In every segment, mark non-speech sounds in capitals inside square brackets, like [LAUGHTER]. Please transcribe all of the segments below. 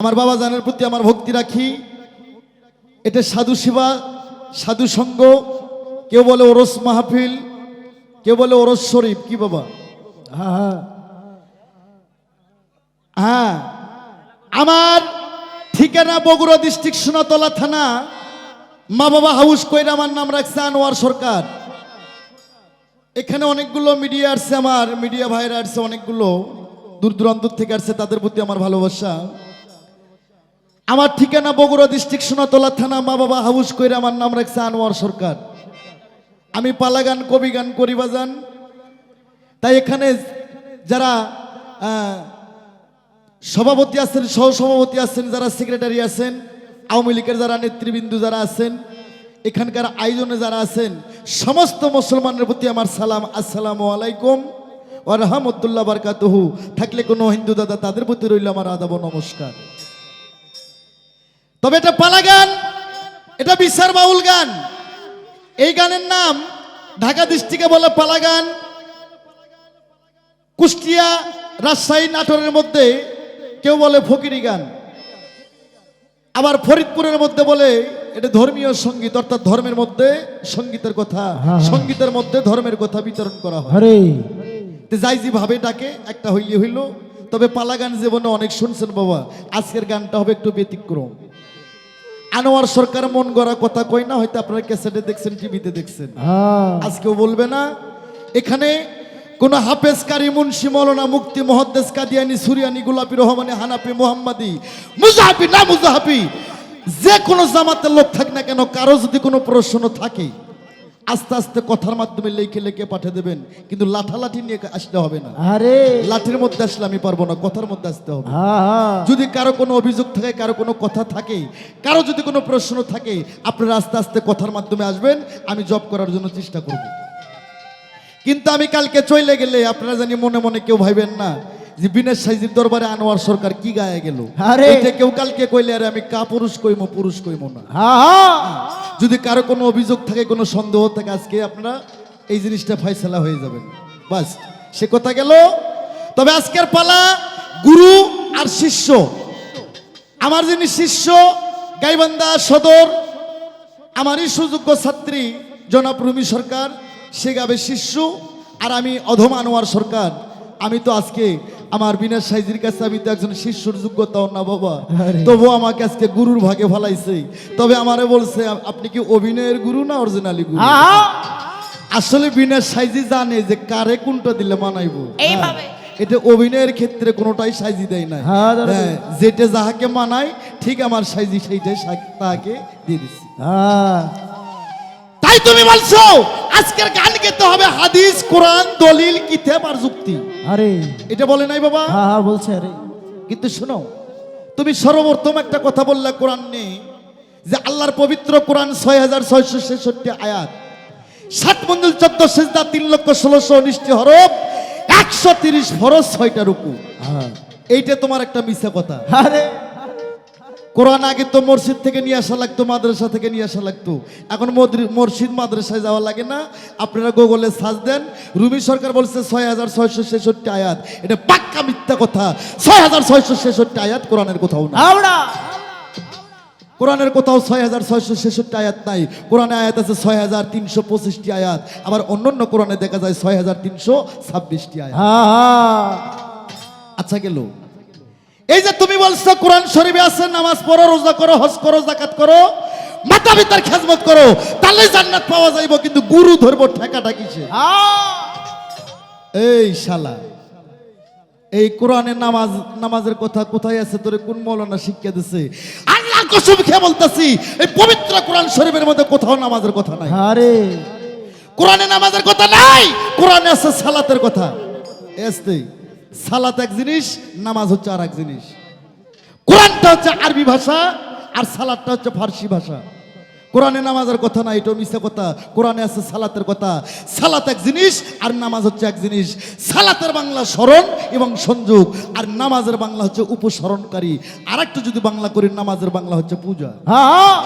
আমার বাবা জানের প্রতি আমার ভক্তি রাখি। এটা সাধু সেবা, সাধু সঙ্গ। কেউ বলে ওরস মাহফিল, কেউ বলে ওরস শরীফ। কি বাবা? হ্যাঁ হ্যাঁ। হ্যাঁ। আমার ঠিকানা বগুড়া ডিস্ট্রিক্ট সোনাতলা থানা। মা বাবা হাউস কইরা আমার নাম রাখছে আনোয়ার সরকার। এখানে অনেকগুলো মিডিয়া আসছে আমার, মিডিয়া ভাইরা আসছে অনেকগুলো। দূর দূরান্ত থেকে আসছে, তাদের প্রতি আমার ভালোবাসা। আমার ঠিকানা বগুড়া ডিস্ট্রিক্ট সোনাতলা থানা, মা বাবা হাউস কইরা আমার নাম রাখছে আনোয়ার সরকার। আমি পালা গান কবি গান করি বাজান তাই এখানে যারা সভাপতি আছেন, সহসভাপতি আছেন, যারা সেক্রেটারি আছেন, আওয়ামী লীগের যারা নেতৃবৃন্দ যারা আছেন, এখানকার আয়োজনে যারা আছেন, সমস্ত মুসলমানের প্রতি আমার সালাম, আসসালামু আলাইকুম ও রহমতুল্লাহ বারকাতহু। থাকলে কোনো হিন্দু দাদা তাদের প্রতি রইল আমার আদাব নমস্কার। তবে এটা পালা গান। এটা বিচার বাউল গান। এই গানের নাম ঢাকা ডিস্ট্রিক্টে বলে পালা গান। কুষ্টিয়া রাজশাহী নাটোরের মধ্যে কেউ বলে ফকিরি গান। আবার ফরিদপুরের মধ্যে বলে এটা ধর্মীয় সংগীত অর্থাৎ ধর্মের মধ্যে সঙ্গীতের কথা। হ্যাঁ, হ্যাঁ। সঙ্গীতের মধ্যে ধর্মের কথা বিতরণ করা হয়। যাই যে ভাবে ডাকে একটা হইলে হইল। তবে পালা গান জীবনে অনেক শুনছেন বাবা। আজকের গানটা হবে একটু ব্যতিক্রম। আনোয়ার সরকার মন গড়া কথা কই না হয়তো আপনারা ক্যাসেটে দেখছেন টিভিতে দেখছেন। হ্যাঁ। আজকেও বলবে না। এখানে কোন হাফেজ কারি মুন্সি মৌলানা মুক্তি মহাদেশ কাদিয়ানি সুরিয়ানি গুলাপি রহমানি হানাপি মোহাম্মদি মুজাহাবি না মুজাহাবি যে কোনো জামাতের লোক থাক না কেন কারও যদি কোনো প্রশ্ন থাকে আস্তে আস্তে কথার মাধ্যমে লেখে লেখে পাঠিয়ে দেবেন। কিন্তু লাঠালাঠি নিয়ে আসতে হবে না। আরে। লাঠির মধ্যে আসলে আমি পারব না কথার মধ্যে আসতে হবে। যদি কারও কোনো অভিযোগ থাকে কারও কোনো কথা থাকে কারও যদি কোনো প্রশ্ন থাকে আপনারা আস্তে আস্তে কথার মাধ্যমে আসবেন আমি জব করার জন্য চেষ্টা করব। কিন্তু আমি কালকে চলে গেলে আপনারা জানি মনে মনে কেউ ভাইবেন না বিনেশ সাইজির দরবারে আনোয়ার সরকার কি গায়ে গেল? আরে! এটা কেউ কালকে কইলে আরে আমি কা পুরুষ কইমো পুরুষ কইমো না। যদি কারও কোনো অভিযোগ থাকে কোনো সন্দেহ থাকে আজকে আপনারা এই জিনিসটা ফয়সালা হয়ে যাবেন। বাস সে কথা গেল। তবে আজকের পালা গুরু আর শিষ্য। আমার যিনি শিষ্য গাইবান্ধা সদর আমারই সুযোগ্য ছাত্রী জনাব রুমি সরকার সে গাবে শিষ্য আর আমি অধম আনোয়ার সরকার। আমি তো আজকে আমার বিনা সাইজির কাছে আমি তো একজন শিষ্যর যোগ্যতাও না বাবা। তবু আমাকে আজকে গুরুর ভাগে ফলাইছে। তবে আমারে বলছে আপনি কি অভিনয়ের গুরু না অরিজিনালি গুরু? আসলে বিনা সাইজি জানে যে কারে কোনটা দিলে মানাইবো। এইভাবে। হ্যাঁ, এটা অভিনয়ের ক্ষেত্রে কোনোটাই সাইজি দেয় না হ্যাঁ, হ্যাঁ, যেটা যাহাকে মানায় ঠিক আমার সাইজি সেইটাই তাহাকে দিয়ে দিচ্ছি হ্যাঁ। তাই তুমি বলছো? আজকের গান গেতে হবে হাদিস কোরআন দলিল কিতাব আর যুক্তি। আরে। এটা বলে নাই বাবা? হ্যাঁ হ্যাঁ বলছে আরে। কিন্তু শোনো তুমি সর্বপ্রথম একটা কথা বললে কোরআন নেই যে আল্লাহর পবিত্র কোরআন ছয় হাজার ছয়শো ছেষট্টি আয়াত। সাত মন্দির চোদ্দ সেজদা তিন লক্ষ ষোলোশো উনিশটি হরফ একশো তিরিশ ফরজ ছয়টা রুকু। হ্যাঁ এইটা তোমার একটা মিথ্যা কথা। আরে। কোরআন আগে তো মসজিদ থেকে নিয়ে আসা লাগতো মাদ্রাসা থেকে নিয়ে আসা লাগতো। এখন মসজিদ মাদ্রাসায় যাওয়া লাগে না। আপনারা গুগলে সার্চ দেন রুমি সরকার বলছে ছয় হাজার ছয়শো ছেষট্টি আয়াত। এটা পাক্কা মিথ্যা কথা। ছয় হাজার ছয়শো ছেষট্টি আয়াত কোরআনের কোথাও না কোরআনের কোথাও ছয় হাজার ছয়শো ছেষট্টি আয়াত নাই। কোরআনে আয়াত আছে ছয় হাজার তিনশো পঁচিশটি আয়াত। আবার অন্যান্য কোরআনে দেখা যায় ছয় হাজার তিনশো ছাব্বিশটি আয়াত। আচ্ছা গেল। এই যে তুমি বলছো কোরআন শরীফে আছে নামাজ পড়ো রোজা করো হজ করো জাকাত করো মাতা পিতার খেজমত করো তাহলে জান্নাত পাওয়া যাইব কিন্তু গুরু ধরবো ঠেকাটা কিসে? এই শালা এই কোরআনের নামাজ নামাজের কথা কোথায় আছে? তোরে কোন মৌলানা শিক্ষা দিছে? আল্লাহ কসম খেয়ে বলতাছি এই পবিত্র কোরআন শরীফের মধ্যে কোথাও নামাজের কথা নাই। আরে। কোরআনে নামাজের কথা নাই কোরআনে আছে সালাতের কথা। এসতেই সালাত এক জিনিস নামাজ হচ্ছে আর এক জিনিস। কোরআনটা হচ্ছে আরবি ভাষা আর সালাদটা হচ্ছে ফার্সি ভাষা। কোরআনে নামাজের কথা না এটা মিশা কথা। কোরআনে আছে সালাতের কথা। সালাত এক জিনিস আর নামাজ হচ্ছে এক জিনিস। সালাতের বাংলা স্মরণ এবং সংযোগ আর নামাজের বাংলা হচ্ছে উপস্মরণকারী। আর একটু যদি বাংলা করি নামাজের বাংলা হচ্ছে পূজা। হ্যাঁ।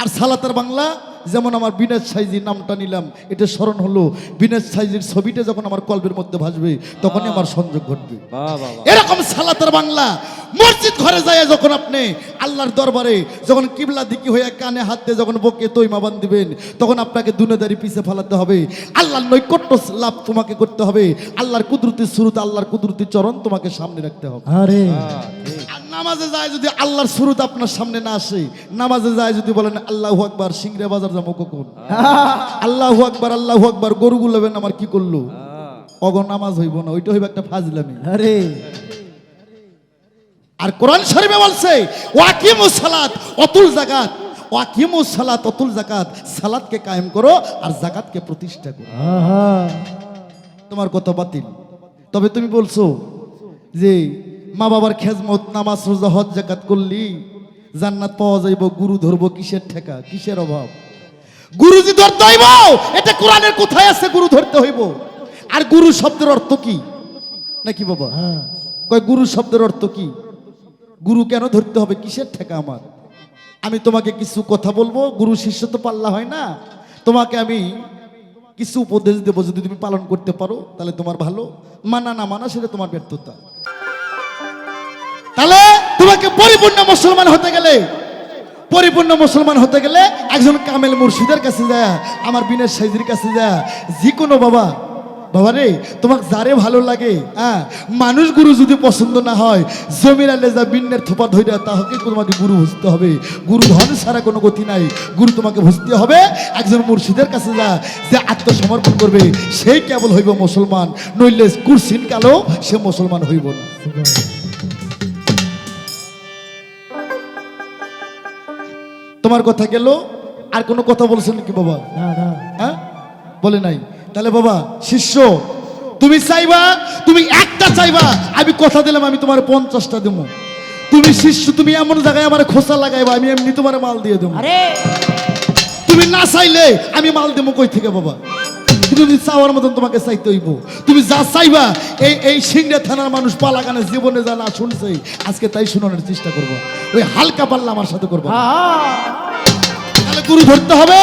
আর সালাতের বাংলা যেমন আমার বিনেশ সাইজির নামটা নিলাম এটা স্মরণ হলো বিনেশ সাইজির ছবিটা যখন আমার কলবের মধ্যে ভাসবে তখনই আমার সংযোগ ঘটবে। বাহ বাহ বাহ। এরকম সালাতের বাংলা মসজিদ ঘরে যায় যখন আপনি আল্লাহর দরবারে যখন কিবলা দিকি হয়ে কানে হাত দিয়ে যখন বকে তৈমা বান দিবেন তখন আপনাকে দুনেদারি পিছে ফেলাতে হবে। আল্লাহর নৈকট্য লাভ তোমাকে করতে হবে আল্লাহর কুদরতি শুরুত আল্লাহর কুদরতি চরণ তোমাকে সামনে রাখতে হবে। আরে। হ্যাঁ, আর নামাজে যায় যদি আল্লাহর শুরুত আপনার সামনে না আসে নামাজে যায় যদি বলেন আল্লাহ আকবার সিংরে বাজার যাব কখন [LAUGHS] আল্লাহু আকবার আল্লাহু আকবার গরুগুলো আমার কি করল? হ্যাঁ। অগর নামাজ হইব না ওইটা হইব একটা ফাজলামি। আরে। আর কোরআন শরীফে বলছে ওয়াকিমু সালাত অতুল জাকাত ওয়াকিমু সালাত অতুল জাকাত সালাতকে কায়েম করো আর জাকাতকে প্রতিষ্ঠা করো। আহা। তোমার কথা বাতিল। তবে তুমি বলছো যে মা বাবার খেজমত নামাজ রোজা হজ জাকাত করলি জান্নাত পাওয়া যাইব গুরু ধরবো কিসের ঠেকা কিসের অভাব? গুরুজি ধরতে হইব? এটা কোরআনের কোথায় আছে? গুরু ধরতে হইব। আর গুরু শব্দের অর্থ কি? নাকি বাবা? হ্যাঁ। কয়, গুরু শব্দের অর্থ কি? গুরু কেন ধরতে হবে? কিসের ঠেকা আমার? আমি তোমাকে কিছু কথা বলব, গুরু শিষ্য তো পাল্লা হয় না। তোমাকে আমি কিছু উপদেশ দেবো যদি তুমি পালন করতে পারো, তাহলে তোমার ভালো। মানা না মানা, সেটা তোমার ব্যর্থতা। তাহলে তোমাকে পরিপূর্ণ মুসলমান হতে গেলে পরিপূর্ণ মুসলমান হতে গেলে একজন কামেল মুর্শিদের কাছে যায় আমার বিনের সাইজির কাছে যায় যে কোনো বাবা বাবা রে, তোমাকে যারে ভালো লাগে হ্যাঁ মানুষ গুরু যদি পছন্দ না হয়, জমির আলে যা বিন্নের থোপা ধৈর্য তাহলে তোমাকে গুরু বুঝতে হবে। গুরু ধন ছাড়া কোনো গতি নাই। গুরু তোমাকে বুঝতে হবে, একজন মুর্শিদের কাছে যা, যে আত্মসমর্পণ করবে, সেই কেবল হইব মুসলমান। নইলে কুরসিন কালো, সে মুসলমান হইব না। তোমার কথা গেল আর কোনো কথা বলছেন নাকি বাবা? হ্যাঁ? বলে নাই। তাহলে বাবা শিষ্য তুমি চাইবা তুমি একটা চাইবা আমি কথা দিলাম আমি তোমার পঞ্চাশটা দেবো তুমি শিষ্য তুমি এমন জায়গায় আমার খোসা লাগাইবা আমি এমনি তোমার মাল দিয়ে দেবো তুমি না চাইলে আমি মাল দেবো কই থেকে বাবা? তুমি চাওয়ার মতন তোমাকে চাইতে হইব তুমি যা চাইবা এই এই সিংড়া থানার মানুষ জীবনে যা না শুনছে আজকে তাই শোনানোর চেষ্টা করব। ওই হালকা পাল্লা আমার সাথে করব তাহলে গুরু ধরতে হবে।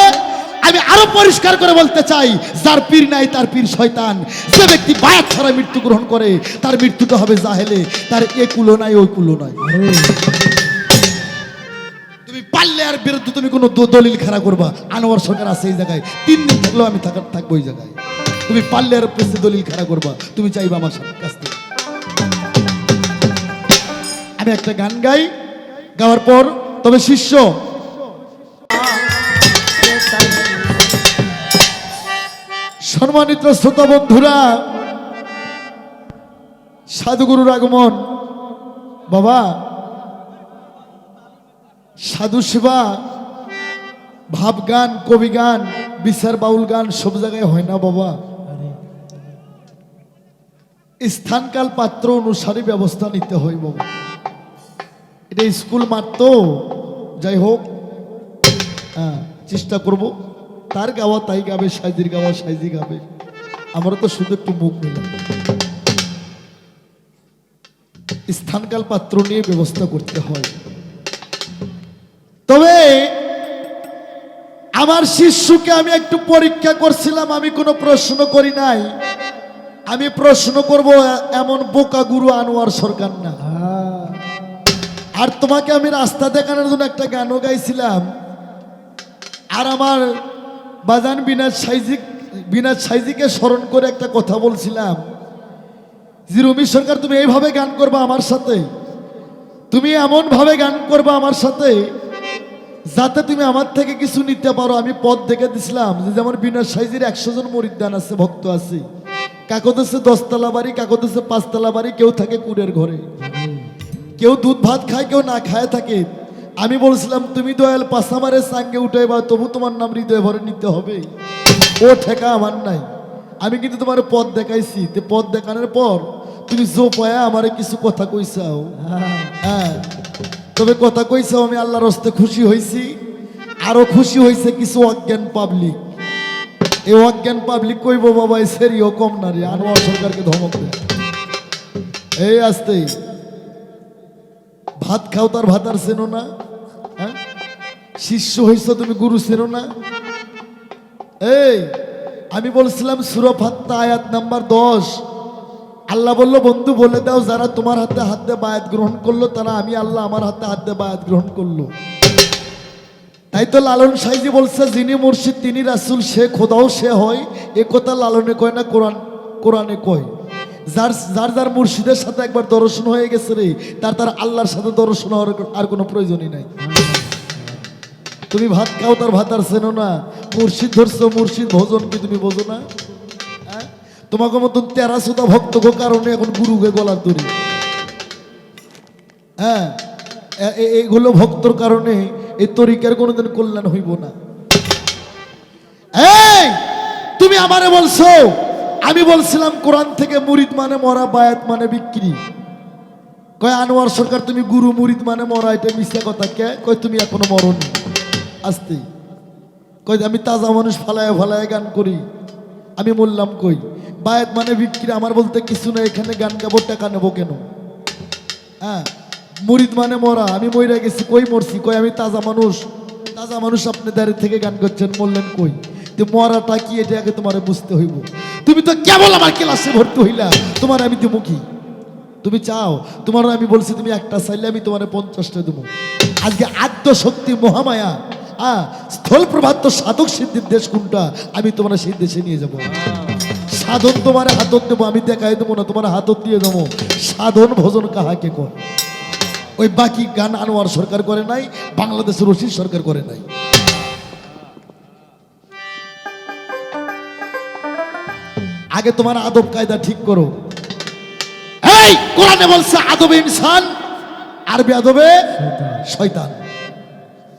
আমি আরও পরিষ্কার করে বলতে চাই যার পীর নাই তার পীর শয়তান। যে ব্যক্তি বায়াত ছাড়া মৃত্যু গ্রহণ করে তার মৃত্যুটা হবে জাহেলে। তার এ কুলো নাই ওই কুলো নাই। আর বিরুদ্ধে তুমি কোনো দলিল খাড়া করবা। আনোয়ার সরকার আছে এই জায়গায়। তিন দিন থাকলেও আমি থাকার থাকব ওই জায়গায়। তুমি পারলে আর পেছে দলিল খাড়া করবা। তুমি চাইবা আমার কাছ থেকে। আমি একটা গান গাই। গাওয়ার পর তবে শিষ্য। সম্মানিত শ্রোতা বন্ধুরা, সাধুগুরুর আগমন। বাবা সাধু সেবা, ভাব গান, কবি গান, বিচার বাউল গান, সব জায়গায় হয় না বাবা। স্থানকাল পাত্র অনুসারে ব্যবস্থা নিতে হয় বাবা। এটা স্কুল মাত্র যাই হোক হ্যাঁ চেষ্টা করব। তার গাওয়া তাই গাবে সাইজির গাওয়া সাইজি গাবে। আমারও তো শুধু একটু মুখ মিলাম স্থানকাল পাত্র নিয়ে ব্যবস্থা করতে হয়। তবে আমার শিষ্যকে আমি একটু পরীক্ষা করছিলাম, আমি কোনো প্রশ্ন করি নাই। আমি প্রশ্ন করব, এমন বোকা গুরু আনোয়ার সরকার না। আর তোমাকে আমি রাস্তা দেখানোর জন্য একটা গানও গাইছিলাম। আর আমার বাজান বিনাজ সাইজি বিনাজ সাইজিকে স্মরণ করে একটা কথা বলছিলাম। যে রবি সরকার, তুমি এইভাবে গান করবা আমার সাথে? তুমি এমনভাবে গান করবা আমার সাথে? যাতে তুমি আমার থেকে কিছু নিতে পারো আমি পথ দেখে দিছিলাম যে যেমন বিনাজ সাইজির একশো জন মরিদান আছে ভক্ত আছে। কাকদেশে দশতলা বাড়ি কাকদেশে পাঁচতলা বাড়ি কেউ থাকে কুড়ের ঘরে। কেউ দুধ ভাত খায় কেউ না খায় থাকে। আমি বলছিলাম তুমি দয়াল পাশামারের সাঙ্গে উঠে বা তবু তোমার নাম হৃদয় ভরে নিতে হবে। ও ঠেকা আমার নাই। আমি কিন্তু তোমার পথ দেখাইছি। তে পথ দেখানোর পর তুমি জো পায়া আমারে কিছু কথা কইসাও আহা হ্যাঁ। তবে কথা কইসাও আমি আল্লাহর হস্তে খুশি হয়েছি আরও খুশি হয়েছে কিছু অজ্ঞান পাবলিক এই অজ্ঞান পাবলিক কইব, বাবা সেরিও কম না রে, আনোয়ার সরকারকে ধমক দেয় এই আসতেই। ভাত খাও, তার ভাত আর চেনো না। হ্যাঁ? শিষ্য হইছ, তুমি গুরু চেনো না। এই, আমি বলছিলাম সুরফাত্তা আয়াত নাম্বার দশ। আল্লাহ বলল, বন্ধু, বলে দাও, যারা তোমার হাতে হাত বায়াত গ্রহণ করল, তারা আমি আল্লাহ আমার হাতে হাত বায়াত গ্রহণ করল। তাই তো লালন সাইজি বলছে, যিনি মুর্শিদ, তিনি রাসুল, সে খোদাও সে হয়। এ কথা লালনে কয় না, কোরআন, কোরআনে কয়। যার যার যার মুর্শিদের সাথে একবার দর্শন হয়ে গেছে রে, তার তার আল্লাহর সাথে দর্শন হওয়ার আর কোনো প্রয়োজনই নাই। তুমি ভাত খাও, তার ভাত আর চেনো না। মুর্শিদ ধরছো, মুর্শিদ ভোজন কি তুমি বোঝো না? তোমাকে মতন তেরা সুতা ভক্তকে কারণে এখন গুরুকে গলার দড়ি হ্যাঁ এগুলো ভক্তর কারণে এই তরিকার কোনোদিন কল্যাণ হইব না। তুমি আমারে বলছো, আমি বলছিলাম কোরআন থেকে মুরিদ মানে মরা, বায়াত মানে বিক্রি। কয়, আনোয়ার সরকার, তুমি গুরু, মুরিদ মানে মরা, এটা মিথ্যা কথা। কে? কয়, তুমি এখনও মরণ আসতেই কই আমি তাজা মানুষ ফালায় ফালায় গান করি। আমি বললাম কই? বায়াত মানে বিক্রি আমার বলতে কিছু না এখানে গান গাবো, টাকা নেব কেন? হ্যাঁ মুরিদ মানে মরা, আমি মইরা গেছি, কই মরছি? কই, আমি তাজা মানুষ। তাজা মানুষ আপনি দাঁড়িয়ে থেকে গান করছেন বললেন কই? তো মরাটা কি, এটা আগে তোমার বুঝতে হইব। তুমি তো কেবল আমার ক্লাসে ভর্তি হইলা, তোমার আমি দেবো কি? তুমি চাও, তোমার আমি বলছি তুমি একটা চাইলে আমি তোমার পঞ্চাশটা দেবো। আজকে আদ্য শক্তি মহামায়া হ্যাঁ স্থল প্রভাত সাধক সিদ্ধির দেশ কোনটা? আমি তোমার সেই দেশে নিয়ে যাব। সাধন তোমার হাতত দেবো, আমি দেখাই দেবো না, তোমার হাতত দিয়ে দেবো। সাধন ভোজন কাহাকে কর ওই বাকি গান আনোয়ার সরকার করে নাই, বাংলাদেশের রশিদ সরকার করে নাই। আগে তোমার আদব কায়দা ঠিক করো। এই, কোরআনে বলছে, আদবে ইনসান, আরবি আদবে শয়তান।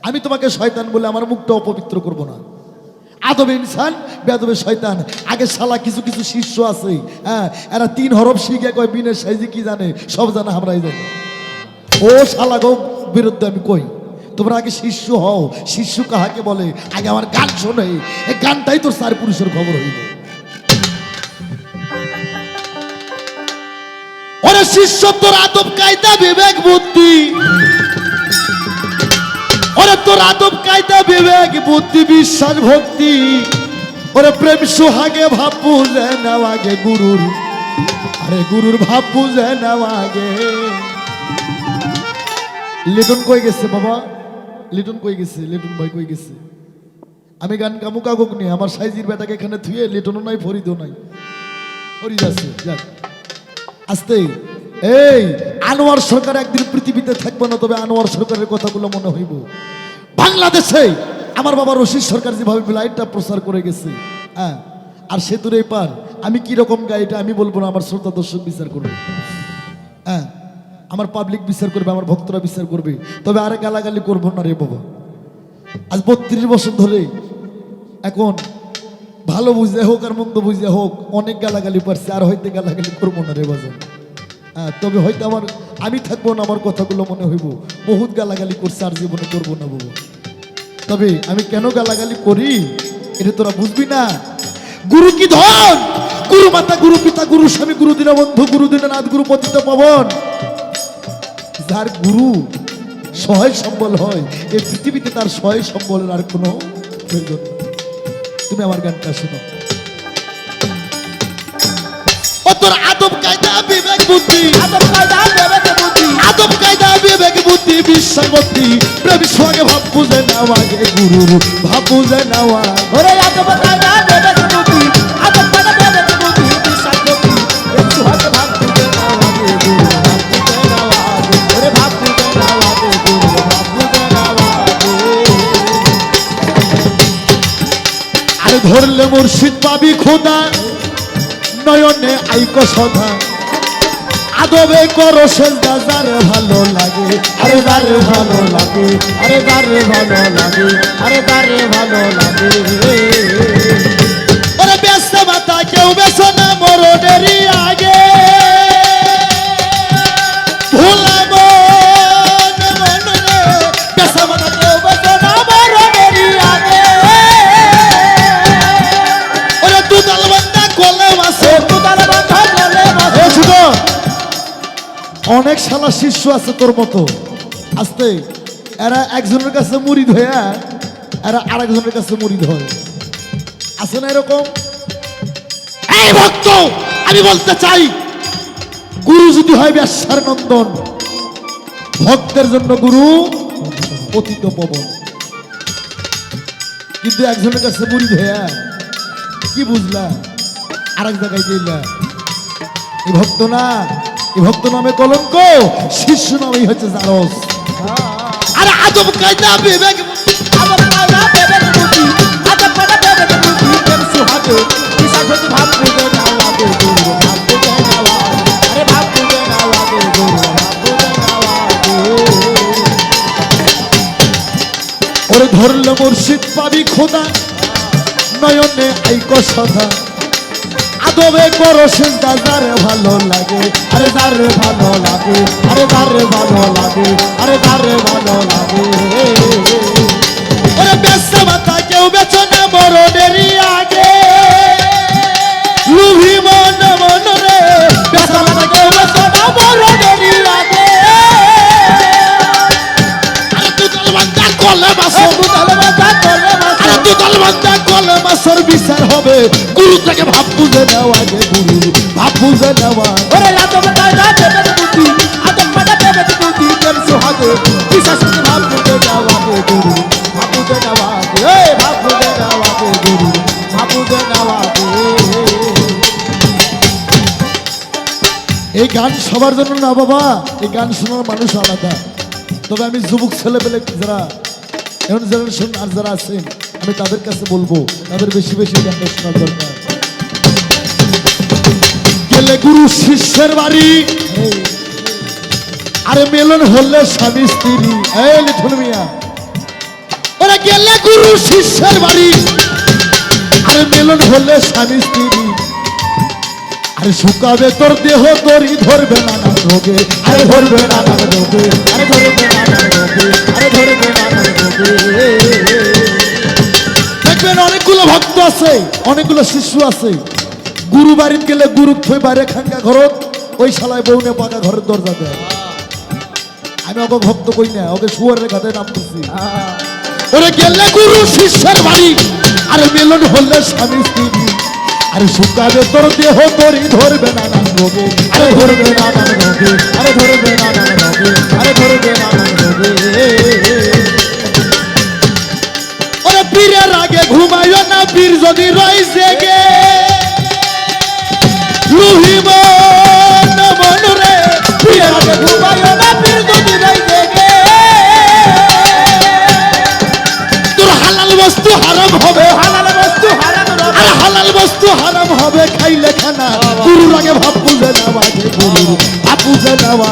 আমি তোমাকে শয়তান বলে আমার মুখটা অপবিত্র করব না। আদবে ইনসান বেদবে শয়তান। আগে শালা কিছু কিছু শিষ্য আছে হ্যাঁ এরা তিন হরফ শিখে কয় বিনের সাইজে কি জানে? সব জানে, আমরাই জানি। ও শালা গো, বিরুদ্ধে আমি কই? তোমরা আগে শিষ্য হও। শিষ্য কাহাকে বলে? আগে আমার গান শোনে। এই গানটাই তোর চার পুরুষের খবর হইল। শিষ্য, তোর আদব কায়দা, বিবেক, বুদ্ধি। ওরে তোর আদব কায়দা, বিবেক, বুদ্ধি, বিশ্বাস, ভক্তি। ওরে প্রেম সুহাগে, ভাব বুঝে নেওয়াগে গুরুর। আরে গুরুর ভাব বুঝে নেওয়াগে লিটন কই গেছে বাবা? লিটন কই গেছে? লিটন ভাই কই গেছে? আমি গান কামু কাকুক নিয়ে, আমার সাইজির বেটাকে এখানে থুয়ে লিটনও নাই, ফরিদও নাই। ফরিদ আছে আসতে, এই। আনোয়ার সরকার একদিন পৃথিবীতে থাকবে না, তবে আনোয়ার সরকারের কথাগুলো মনে হইব। বাংলাদেশে আমার বাবা রশিদ সরকার যেভাবে লাইটটা প্রচার করে গেছে হ্যাঁ আর সেতুর এই পার। আমি কি রকম গাই এটা আমি বলব না, আমার শ্রোতা দর্শক বিচার করবে হ্যাঁ আমার পাবলিক বিচার করবে, আমার ভক্তরা বিচার করবে, তবে আরে গালাগালি করব না রে বাবা। আজ বত্রিশ বছর ধরে এখন ভালো বুঝে হোক আর মন্দ বুঝে হোক, অনেক গালাগালি পারছে, আর হয়তো গালাগালি করব না রে বাজার তবে হয়তো আমার, আমি থাকব না, আমার কথাগুলো মনে হইব। বহুত গালাগালি করছে আর জীবনে করব না বাবু তবে আমি কেন গালাগালি করি? এটা তোরা বুঝবি না? গুরু কি ধন? গুরু মাতা, গুরু পিতা, গুরু স্বামী, গুরু দীনবন্ধু গুরু দীননাথ গুরু পতিত পবন। যার গুরু সহায় সম্বল হয়, এই পৃথিবীতে তার সহায় সম্বলের আর কোনো প্রয়োজন। তুমি আমার গানটা শোনো। তোর আদব কায়দা বিবেক বুদ্ধি। আদব কায়দা বিবেক বুদ্ধি। আদব কায়দা বিবেক বুদ্ধি বিশ্বাস প্রেম সঙ্গে ভাব বুঝে নেওয়া গে গুরুর ভাব বুঝে নেওয়া ওরে আদব কায়দা বিবেক বুদ্ধি। আদব কায়দা বিবেক বুদ্ধি বিশ্বাস বুদ্ধি। একটু ভাব দিতে না লাগে গুরু ভাব ওরে গুরু না আরে ধরলে মুর্শিদ পাবি খোদা। নয়নে আইক সদা আদবে করো সেজদা, যারে ভালো লাগে, আরে যারে ভালো লাগে, আরে দারে ভালো লাগে, আরে দারে ভালো লাগে। ওরে ব্যস্ত মাতা, কেউ বেছো না মরণেরই অনেক শালা শিষ্য আছে তোর মতো। আসতে, এরা একজনের কাছে মুড়ি হয়ে, এরা আরেকজনের কাছে মুড়িদ হয়। আছে না এরকম? এই ভক্ত, আমি বলতে চাই, গুরু যদি হয় ব্যাসার নন্দন ভক্তের জন্য গুরু অতীত পবন কিন্তু একজনের কাছে মুড়ি ভাইয়া কি বুঝলা? আর এক জায়গায় ভক্ত না ভক্ত নামে কলঙ্ক শিষ্য নামেই হচ্ছে জারস। আরে আদব, কায়দা, বিবেক আদব, কায়দা, বেবেক, বুদ্ধি, আদব, কায়দা, বেবেক, বুদ্ধি, প্রেম, সুহাগে ভাব বুঝে নাও আগে আরে মুর্শিদ পাবি খোদা, নয়নে আইক সদা আদবে করো সেজদা যারে ভালো লাগে আরে যারে ভালো লাগে আরে যারে ভালো লাগে আরে যারে ভালো লাগে। ওরে বেসে মাথা কেউ বেচো না মরণেরই আগে। লুভি মন মন রে বেসে মাথা কেউ বেচো না মরণেরই আগে। আরে তুই কলে তুই তলবান্দা কলে বিচার হবে। গুরু গুরু সুহাগে বিশ্বাস গুরু এই গুরু গান সবার জন্য না বাবা এই গান শোনার মানুষ আলাদা। তবে আমি যুবক ছেলেপেলে যারা এখন জেনারেশন আর যারা আছেন আমি তাদের কাছে বলব তাদের বেশি বেশি গানটা শোনার দরকার। গেলে গুরু শিষ্যের বাড়ি। আরে মেলন হলে স্বামী স্ত্রী। এই মিয়া। ওরা গেলে গুরু শিষ্যের বাড়ি। আরে মেলন হলে স্বামী স্ত্রী। আরে শুকাবে তোর দেহ তোরই ধরবে নানান রোগে। আরে ধরবে নানান রোগে। আরে ধরবে নানান রোগে। আরে ধরবে নানান রোগে। দেখবেন অনেকগুলো ভক্ত আছে, অনেকগুলো শিশু আছে। গুরু বাড়িতে গেলে গুরু থই বাইরে খাঙ্গা ঘরত, ওই শালায় বউনে পাকা ঘরের দরজা দেয়। আমি ওকে ভক্ত কই না, ওকে শুয়ারের ঘাটে নাম দিছি ওরে গেলে গুরু শিষ্যের বাড়ি, আর মিলন হলে স্বামী স্ত্রী। আরে শুকাবে তোর দেহ, তোরই ধরবে নানান রোগে। আরে ধরবে নানান রোগে, আরে ধরবে নানান রোগে, আরে ধরবে নানান রোগে। ওরে পীরের আগে ঘুমাইও না, পীর যদি রই জেগে বস্তু হারাম হবে হালাল বস্তু হারাম আর হালাল বস্তু হারাম হবে খাইলে খানা। গুরুর আগে ভাব বুঝে নেওয়া গুরু ভাব বুঝে নেওয়া।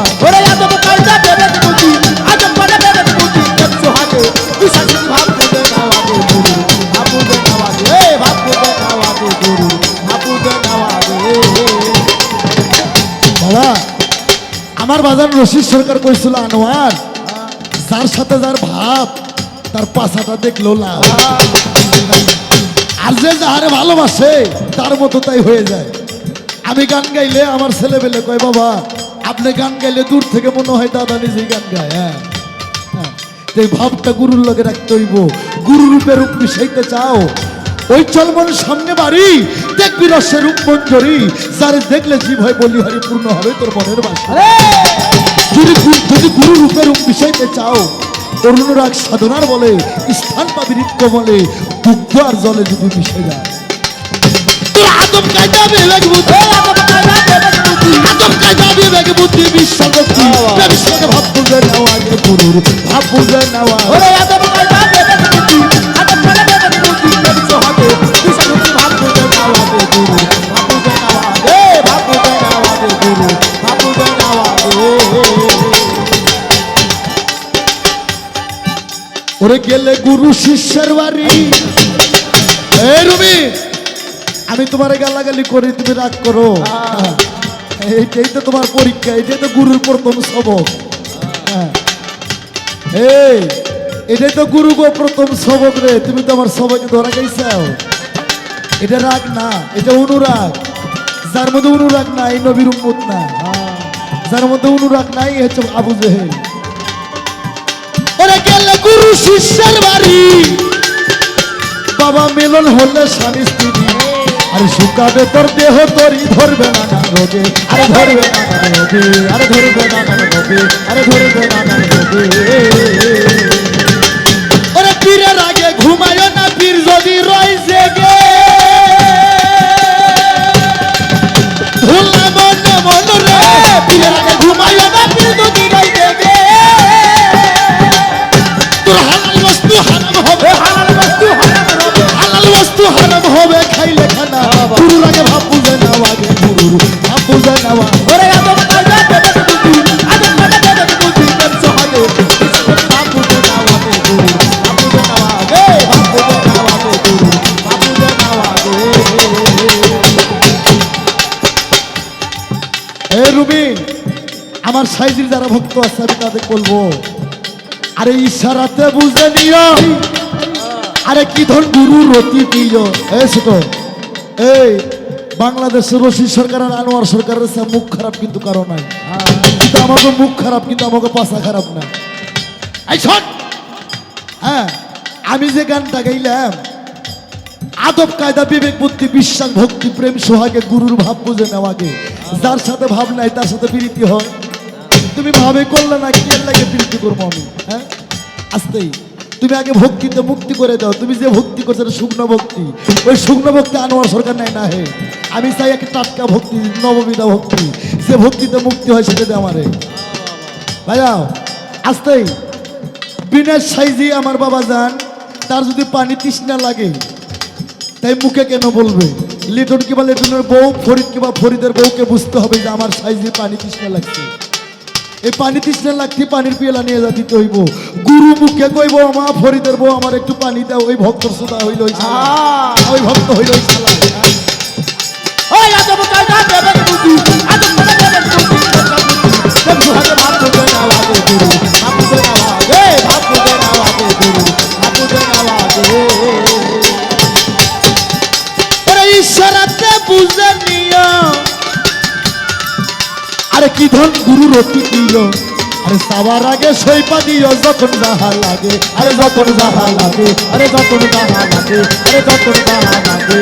আমার বাজার রশিদ সরকার কইছিল, আনোয়ার, যার সাথে যার ভাব, তার পাছাটা দেখল না আর যে যাহারে ভালোবাসে, তার মতো তাই হয়ে যায়। আমি গান গাইলে আমার ছেলে পেলে কয়, বাবা, আপনি গান গাইলে দূর থেকে মনে হয় দাদা নিজেই গান গায় হ্যাঁ? হ্যাঁ। এই ভাবটা গুরুর লগে রাখতে হইব। গুরু রূপে রূপ মিশাইতে চাও ওই চলমন সামনে বাড়ি। দেখবি রসের রূপ মঞ্জরি। যারে দেখলে জীব হয় বলি হরি পূর্ণ হবে তোর মনের বাসা। যদি যদি গুরু রূপে রূপ মিশাইতে চাও অরুণরাগ সাধনার বলে স্থান পাবি বলে দুগ্ধ আর জলে যদি মিশে যায়। তোর আদম কায়দা বিবেক বুদ্ধি। আদম কায়দা বিবেক বুদ্ধি। বিশ্বশক্তি বিশ্বকে ভাব বুঝে নেওয়া গুরুর ভাব বুঝে নেওয়া। ওরে গেলে গুরু শিষ্যের বাড়ি। এই রুমি আমি তোমার গালাগালি করি তুমি রাগ করো। এইটাই তো তোমার পরীক্ষা এটাই তো গুরুর প্রথম সবক। হ্যাঁ। এই এটাই তো গুরু গো প্রথম সবক রে তুমি তো আমার সবকে ধরা গাইছাও এটা রাগ না এটা অনুরাগ। যার মধ্যে অনুরাগ নাই নবীর উম্মত না যার মধ্যে অনুরাগ নাই হচ্ছে আবু জেহেল। গুরু শিষ্যের বাড়ি। বাবা মিলন হলে স্বামী স্ত্রী। আরে শুকাবে তোর দেহ তরি, ধরবে না রোগে। আরে ধরবে না রোগে, আরে ধরবে না রোগে, আরে ধরবে না রোগে। ওরে পীরের আগে ঘুমায় না পীর যদি রয় জেগে। মন মন রে, পীরের আগে ঘুমায় না পীর সাইজির যারা ভক্ত আছে, আমি তাদের বলব, আরে ইশারাতে বুঝে নিও। আরে কি ধন গুরু রতি দিও। এ এই বাংলাদেশের রশি সরকার আর আনোয়ার সরকারের মুখ খারাপ কিন্তু কারও নাই। কিন্তু আমাকে মুখ খারাপ, কিন্তু আমাকে পাশা খারাপ না। এই শোন হ্যাঁ আমি যে গানটা গাইলাম, আদব, কায়দা, বিবেক, বুদ্ধি, বিশ্বাস, ভক্তি, প্রেম, সোহাগে, গুরুর ভাব বুঝে নেওয়াগে যার সাথে ভাব নাই, তার সাথে প্রীতি হয়। তুমি ভাবে করলে না কি লাগে প্রীতি করব আমি? হ্যাঁ? আসতেই। তুমি আগে ভক্তিতে মুক্তি করে দাও। তুমি যে ভক্তি করছ, এটা শুকনো ভক্তি। ওই শুকনো ভক্তি আনোয়ার সরকার নেয় না হে। আমি চাই একটা টাটকা ভক্তি নববিধা ভক্তি। যে ভক্তিতে মুক্তি হয়, সেটা দিয়ে আমারে। ভাইয়াও আসতেই। বিনা সাইজি আমার বাবা যান, তার যদি পানি তৃষ্ণা লাগে, তাই মুখে কেন বলবে? লিটন কিবা লিটনের বউ, ফরিদ কিবা ফরিদের বউকে বুঝতে হবে যে আমার সাইজে পানি তৃষ্ণা লাগছে। এই পানি তৃষ্ণা লাগতে পানির পিয়ালা নিয়ে যাতি তৈব হইব। গুরু মুখে কইব মা ফরিদের বউ আমার একটু পানি দাও। ওই ভক্ত সুদা হইল। ওই ভক্ত হইল ওই কি ধন গুরু রতি দিল আরে সাবার আগে সইপা দিও, যখন যাহা লাগে। আরে যখন যাহা লাগে, আরে যখন যাহা লাগে, আরে যখন যাহা লাগে।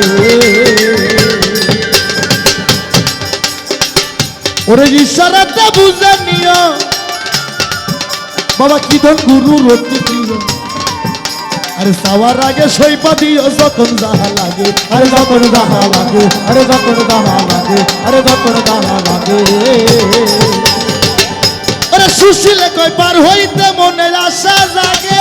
ওরে ইশারাতে বুঝে নিও। বাবা, কি ধন গুরু রতি দিল আরে সাওয়ার আগে সইপা দিও যখন যাহা লাগে। আরে যখন যাহা লাগে, আরে যখন যাহা লাগে, আরে যখন যাহা লাগে। আরে সুশীলে কই পার হইতে মনে আশা জাগে।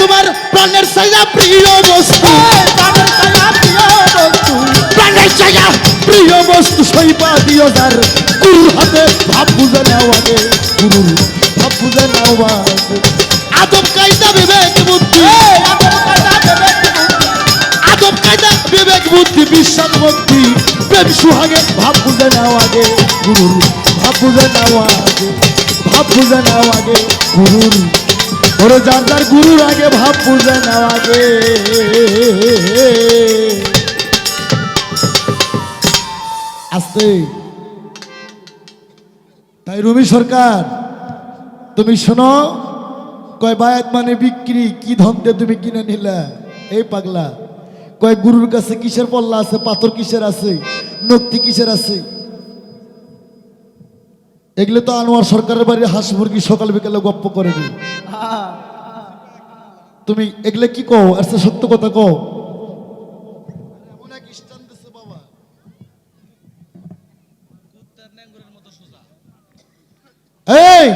তোমার প্রাণের সাইয়া প্রিয় বস্তু। প্রাণের কাজা প্রিয় বস্তু প্রাণের সাইয়া প্রিয় বস্তু সইপা দিও যার। গুরুর হাতে ভাব বুঝে নাও আগে গুরুর ভাব বুঝে নাও আদব কায়দা বিবেক বুদ্ধি। আদব কায়দা বিবেক বুদ্ধি, বিশ্বাস ভক্তি প্রেম সুহাগে ভাব বুঝে নাও গুরুর ভাব বুঝে নাও ভাব বুঝে নাও গুরুর ওরে যার গুরুর আগে ভাব বুঝে নাও আগে আস্তে। তাই রবি সরকার, তুমি শোনো, কয় বায়াত মানে বিক্রি, কি ধন দিয়ে তুমি কিনে নিলে? এই পাগলা, কয় গুরুর কাছে কিসের পল্লা আছে, পাথর কিসের আছে, নক্তি কিসের আছে? এগুলো তো আনোয়ার সরকারের বাড়ির হাঁস মুরগি সকাল বিকালে গপ্প করে নি তুমি এগুলো কি কও? আর সত্য কথা কও। এই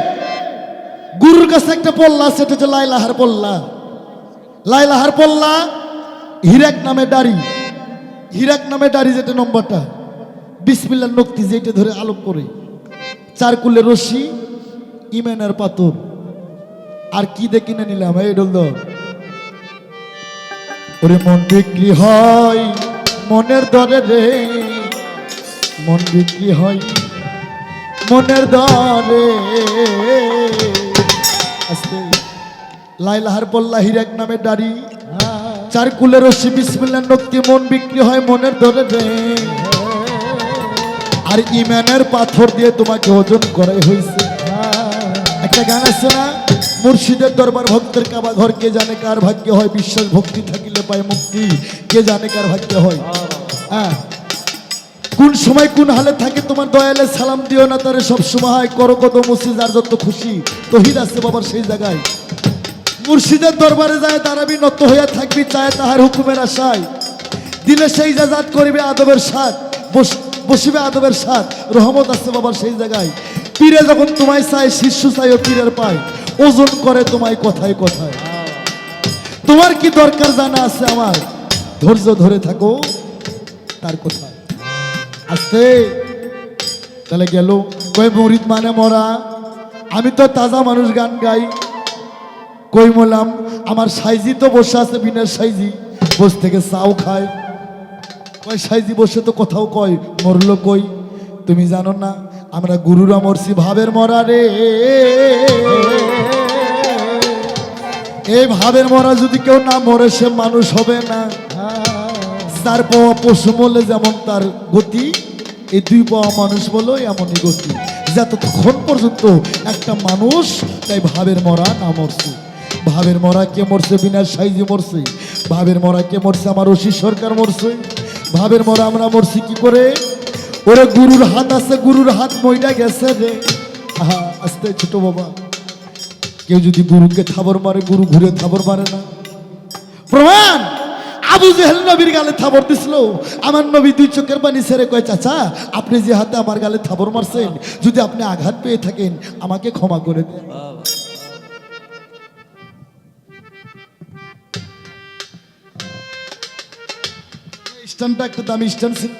গুরুর কাছে একটা পল্লা এটা হচ্ছে লাইলাহার পল্লা। লাইলাহার পল্লা হিরাক নামে দাড়ি হিরাক নামে দাড়ি যেটা নম্বরটা। বিসমিল্লার নক্তি যেটা ধরে আলোক করে। চার কুলে রশি ইমেনের পাথর। আর কি দিয়ে কিনে নিলাম? এই ডল ওরে মন বিক্রি হয় মনের দরে রে। মন বিক্রি হয় মনের দরে। আস্তে। লাইলাহার পল্লা হিরাক নামে দাড়ি চার কুলের রশি বিসমিল্লার নক্তি, মন বিক্রি হয় মনের ধরে রে। আর ইমানের পাথর দিয়ে তোমাকে ওজন করাই হয়েছে একটা গান আছে না? মুর্শিদের দরবার ভক্তের কাবা ঘর, কে জানে কার ভাগ্য হয়? বিশ্বাস ভক্তি থাকিলে পায় মুক্তি। কে জানে কার ভাগ্য হয়? হ্যাঁ। কোন সময় কোন হালে থাকে তোমার দয়ালে সালাম দিও না তারে সব সময়। করো কত মুসি যার যত খুশি তহিদ আছে বাবার সেই জায়গায়। মুর্শিদের দরবারে যায় দাঁড়াবি নত হইয়া থাকবি, চায় তাহার হুকুমের আশায়। দিলে সেই জাজাত করিবে আদবের বস- বসিবে আদবের স্বাদ। রহমত আছে বাবার সেই জায়গায়। পীরে যখন তোমায় চায়, শিষ্য চাই ও পীরের পায়। ওজন করে তোমায় কথায় কথায়। তোমার কি দরকার জানা আছে আমার? ধৈর্য ধরে থাকো, তার কোথায়? আসতে। তাহলে গেল। কই মরিদ মানে মরা? আমি তো তাজা মানুষ গান গাই। কই মলাম, আমার সাইজি তো বসে আছে বিনার সাইজি, বস থেকে চাও খায়। কয় সাইজি বসে তো কোথাও কয়, মরলো কই? তুমি জানো না। আমরা গুরুরা মরছি ভাবের মরা রে। এই ভাবের মরা যদি কেউ না মরে, সে মানুষ হবে না। তার পাওয়া পশু বলে যেমন তার গতি, এই দুই পাওয়া মানুষ বলো এমনই গতি। যতক্ষণ পর্যন্ত একটা মানুষ তাই ভাবের মরা না মরছে। ভাবের মরা কে মরছে বিনা সাইজি মরছে। ভাবের মরা কে মরছে আমার অশী সরকার মরছে। ভাবের মরা আমরা মরছি কি করে? ওরে গুরুর হাত আছে, গুরুর হাত মইটা গেছে রে। আহা, আস্তে ছোট বাবা। কেউ যদি গুরুকে থাবর মারে, গুরু ঘুরে থাবর মারে না। প্রমাণ, আবু জেহেল নবীর গালে থাবর দিছিল। আমার নবী দুই চোখের পানি ছেড়ে কয়, চাচা, আপনি যে হাতে আমার গালে থাবর মারছেন, যদি আপনি আঘাত পেয়ে থাকেন, আমাকে ক্ষমা করে দেন। স্টানটা একটা দামি স্টান ছিল।